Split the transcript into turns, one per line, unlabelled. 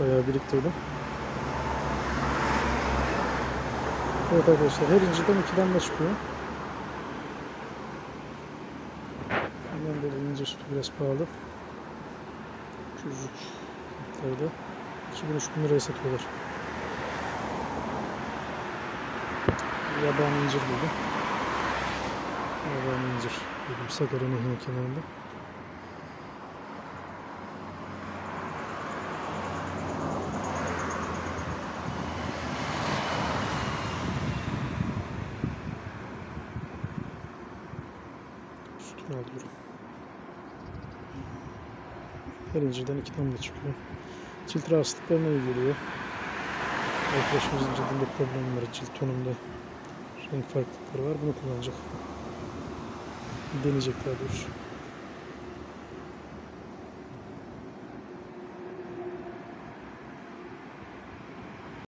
Bayağı biriktirdim. Evet arkadaşlar her inciden iki damla çıkıyor. Bundan böyle ince sütü biraz pahalı. Küçücük kalıplarda 2000-3000 liraya satıyorlar. Yabani incir buldum. Yabani incir buldum Sakarya Nehri'nin kenarında. Sütünü alıyorum. Her incirden iki damla çıkıyor. Cilt rahatsızlıklarına iyi geliyor. Arkadaşımızın cildinde problem var. Cilt tonunda renk farklılıkları var. Bunu kullanacak. Deneyecek daha doğrusu.